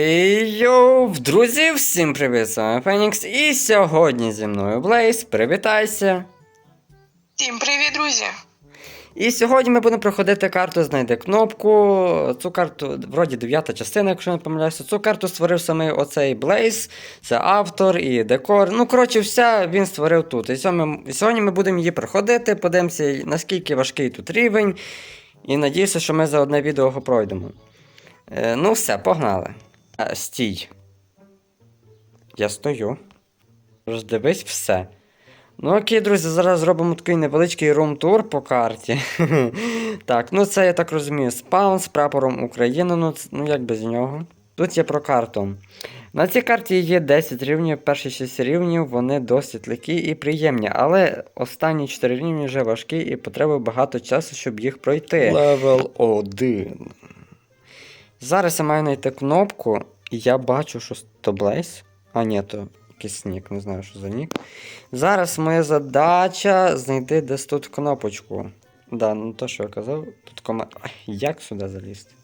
Йоу, друзі, всім привіт, з вами Фенікс, і сьогодні зі мною Блейз, привітайся. Всім привіт, друзі! І сьогодні ми будемо проходити карту Знайди кнопку. Цю карту, вроді дев'ята частина, якщо не помиляюся. Цю карту створив саме оцей Блейз, це автор і декор. Ну, коротше, все він створив тут. І сьогодні, ми будемо її проходити, подивимося, наскільки важкий тут рівень. І надіюся, що ми за одне відео його пройдемо. Е, ну, все, погнали. А, стій. Я стою. Роздивись все. Ну окей, друзі, зараз зробимо такий невеличкий рум-тур по карті. так, ну це я так розумію, спаун з прапором України, ну, ну як без нього. Тут є про карту. На цій карті є 10 рівнів, перші 6 рівнів, вони досить легкі і приємні, але останні 4 рівні вже важкі і потребує багато часу, щоб їх пройти. Левел 1. Зараз я маю знайти кнопку, і я бачу, що то Блейз. А, ні, то якийсь нік, не знаю, що за нік. Зараз моя задача знайти десь тут кнопочку. Да, ну то, що я казав, тут кома. Як сюди залізти?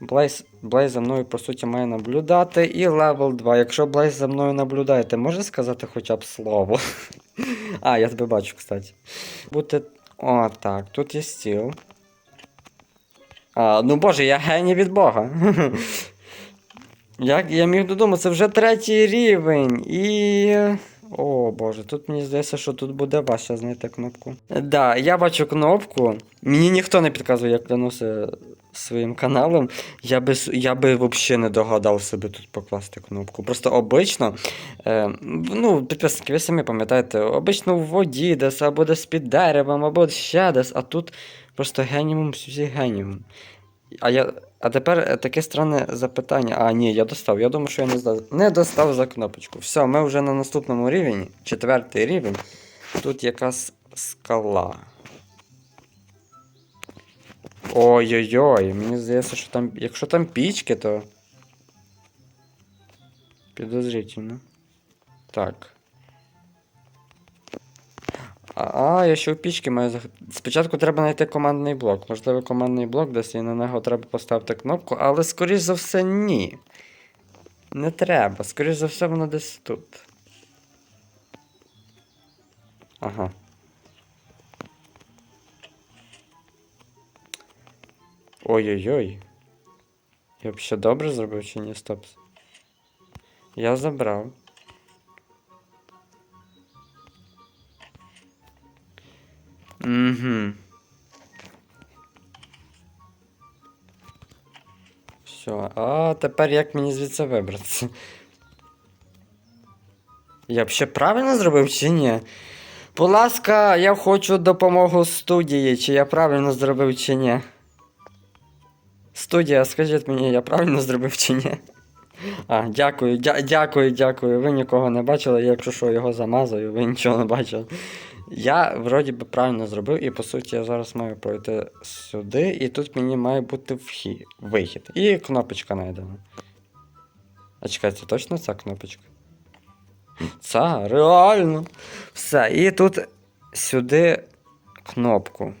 Блейз, Блейз за мною, по суті, має наблюдати. І левел 2. Якщо Блейз за мною наблюдає, ти можеш сказати хоча б слово? а, я тебе бачу, кстати. Бути. О, так, тут є стіл. А, ну боже, я геній від Бога. Як я міг додому, це вже третій рівень. І. О боже, тут мені здається, що тут буде важче знайти кнопку. Да, я бачу кнопку. Мені ніхто не підказує, як клянуся своїм каналом. Я би, я би взагалі не догадав себе тут покласти кнопку. Просто обично. Е, ну, підписники, ви самі пам'ятаєте, обично в воді десь, або десь під деревом, або ще десь, а тут просто геніум всі геніум. А я. А тепер е, таке странне запитання. А, ні, я достав. Я думаю, що я не здав. Не достав за кнопочку. Все, ми вже на наступному рівні, четвертий рівень. Тут якась скала. Ой-ой-ой, мені здається, що там. Якщо там пічки, то. Підозрительно. Так. А, я ще у пічки маю зах... Спочатку треба знайти командний блок. Можливо, командний блок десь і на нього треба поставити кнопку, але скоріш за все ні. Не треба. Скоріш за все, воно десь тут. Ага. Ой-ой-ой. Я б ще добре зробив чи ні? Стоп. Я забрав. Угу. Все, а тепер як мені звідси вибратися? Я б ще правильно зробив чи ні? Будь ласка, я хочу допомогу студії, чи я правильно зробив чи ні. Студія, скажіть мені, я правильно зробив чи ні? А, дякую, дя- дякую, дякую. Ви нікого не бачили, якщо що його замазаю, ви нічого не бачили. Я вроді би правильно зробив, і по суті я зараз маю пройти сюди, і тут мені має бути вхід, вихід. І кнопочка знайдена. А чекай, це точно ця кнопочка? Це реально. Все, і тут сюди кнопку.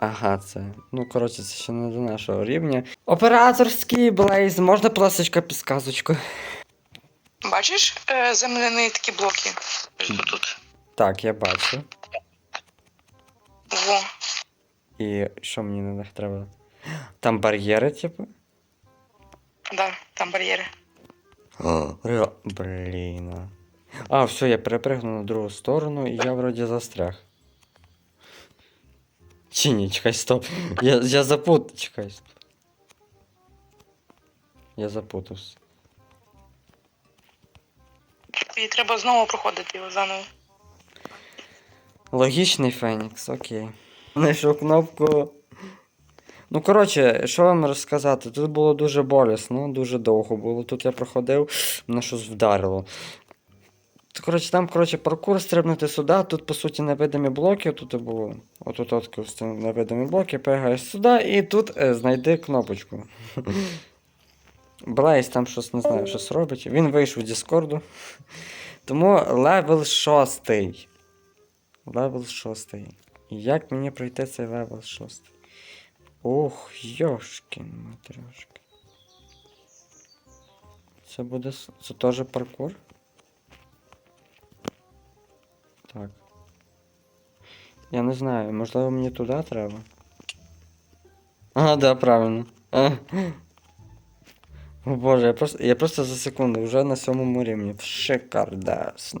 Ага, це. Ну, коротше, це ще не до нашого рівня. Операторський блейз, можна пласочка підсказочку? Бачиш е, земляні такі блоки? Тут. Так, я бачу. Во. І що мені на них треба? Там бар'єри, типу? Да, там бар'єри. Ре... Блін. а. А, все, я перепригнув на другу сторону і я вроді застряг. Чи ні, чекай, стоп. Я, я запут... Чекай, стоп. Я запутався. І треба знову проходити його заново. Логічний Фенікс, окей. Знайшов кнопку. Ну, коротше, що вам розказати? Тут було дуже болісно, дуже довго було. Тут я проходив, мене щось вдарило. Коротше, там, коротше, паркур стрибнути сюди, тут, по суті, невидимі блоки, тут було. Отут от невидимі блоки, перегаєш сюди і тут е, знайди кнопочку. Блейз там щось не знаю, щось робить. Він вийшов з Діскорду. Тому левел шостий. Левел 6. Як мені пройти цей левел 6? Ох, йошкін матрьошки. Це буде. Це теж паркур? Так. Я не знаю, можливо мені туди треба. Ага, да, правильно. А. О боже, я просто, я просто за секунду вже на сьомому рівні. Шикардесно.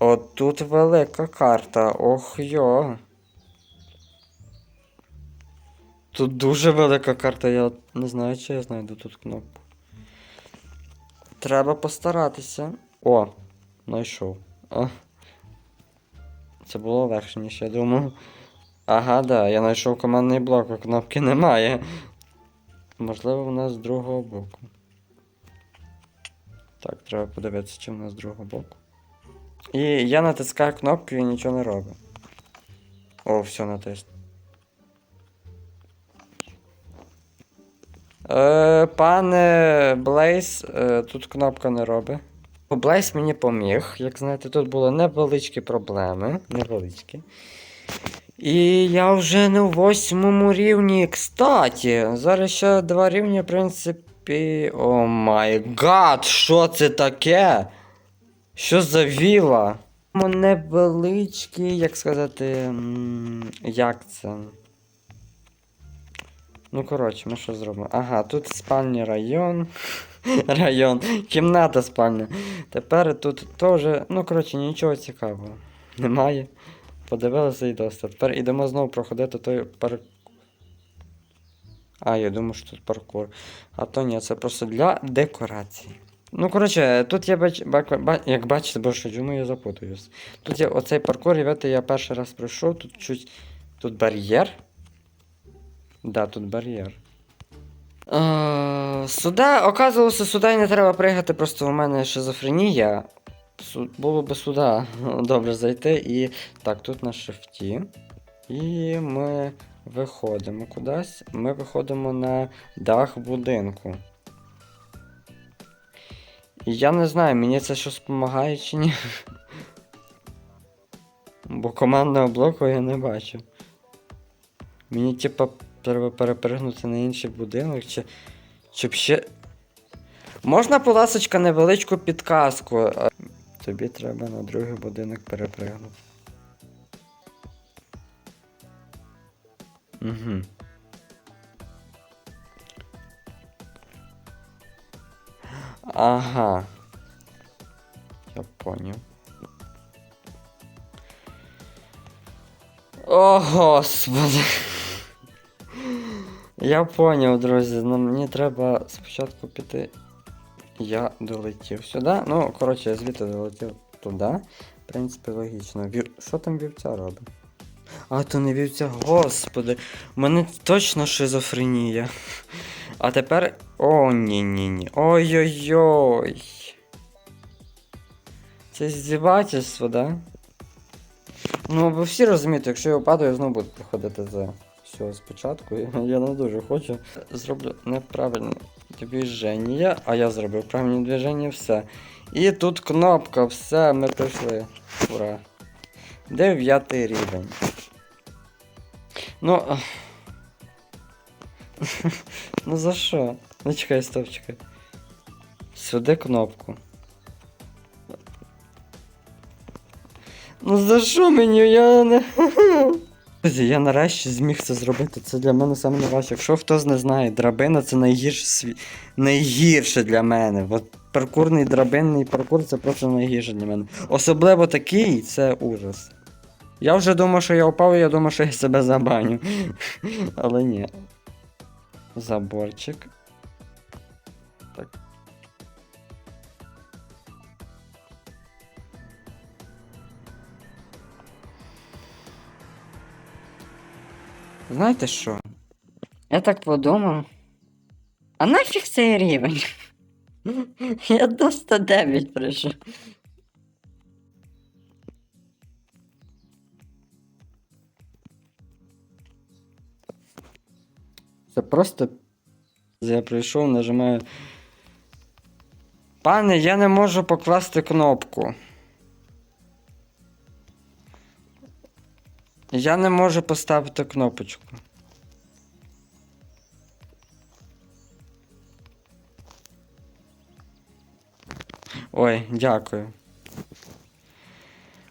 От тут велика карта. Ох йо. Тут дуже велика карта, я не знаю, чи я знайду тут кнопку. Треба постаратися. О, знайшов. А. Це було легше, ніж я думав. Ага, да, я знайшов командний блок, а кнопки немає. Можливо, в нас з другого боку. Так, треба подивитися, чи в нас з другого боку. І я натискаю кнопку і нічого не робить. О, все натисну. Е, пане Блейз, е, тут кнопка не робить. Блейз мені поміг. Як знаєте, тут були невеличкі проблеми. Невеличкі. І я вже на восьмому рівні. Кстаті, зараз ще два рівні, в принципі. О май гад, що це таке? Що за віла? Невеличкий, як сказати. Як це? Ну, коротше, ми що зробимо? Ага, тут спальний район. район. Кімната спальня. Тепер тут теж, ну, коротше, нічого цікавого. Немає. Подивилися і досить. Тепер ідемо знову проходити той парк. А, я думаю, що тут паркур. А то ні, це просто для декорації. Ну, коротше, тут я бач, бак, ба, як бачите, бо що чому я запутуюсь. Тут є оцей паркур, ребята, я перший раз пройшов, тут чуть. Тут бар'єр. Да, тут бар'єр. Е, сюди, оказувалося, сюди не треба пригати, просто у мене шизофренія. Су- Було би сюди добре зайти і. Так, тут на шифті. І ми виходимо кудись. Ми виходимо на дах будинку. Я не знаю, мені це щось допомагає чи ні. Бо командного блоку я не бачу. Мені, типа, треба перепригнути на інший будинок, чи. Щоб ще. Можна, будь ласочка, невеличку підказку. Тобі треба на другий будинок перепригнути. Угу. Ага. Я понял. О, господи. Я поняв, друзі. Ну мені треба спочатку піти. Я долетів сюди. Ну, коротше, я звідти долетів туди. В принципі, логічно. Вів... Що там вівця робить? А, то не вівця, господи. У мене точно шизофренія. А тепер. О, ні-ні-ні. Ой-ой-ой. Це здівательство, да? Ну, ви всі розумієте, якщо я впаду, я знову буду приходити за все спочатку. Я не дуже хочу. Зроблю неправильне движення, а я зробив правильне движення, все. І тут кнопка, все, ми прийшли. Ура. Дев'ятий рівень. Ну. Ну за що? Ну чекай, стоп, чекай. Сюди кнопку. Ну за що мені? Я не. Друзі, я нарешті зміг це зробити. Це для мене саме найважче. Якщо хтось не знає, драбина це найгірше сві... найгірше для мене. От паркурний драбинний паркур це просто найгірше для мене. Особливо такий це ужас. Я вже думав, що я впав, і я думав, що я себе забаню. Але ні. Заборчик. Так. Знаєте що? Я так подумав. А нафіг цей рівень? Я до 109 прийшов. Це просто. Я прийшов, нажимаю. Пане, я не можу покласти кнопку. Я не можу поставити кнопочку. Ой, дякую.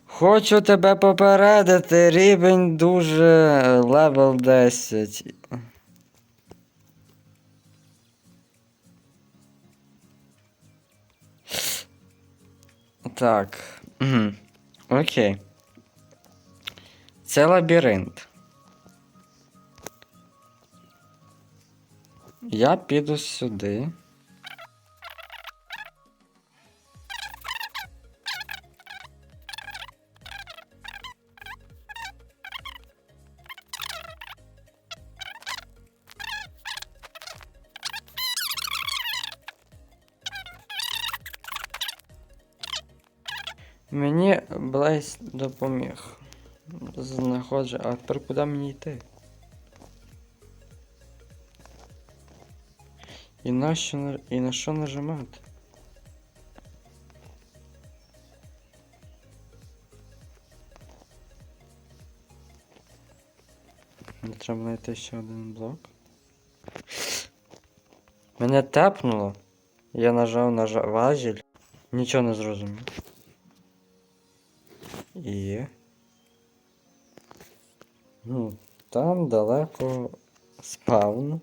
Хочу тебе попередити, рівень дуже е, левел 10. Так. Угу. Окей. Це лабіринт. Я піду сюди. Мені Блейз допоміг. Знаходжу. А тепер куди мені йти? І на що, і на що нажимати? Мені треба знайти ще один блок. Мене тепнуло. Я нажав на важіль. Нічого не зрозумів. Там далеко спавн.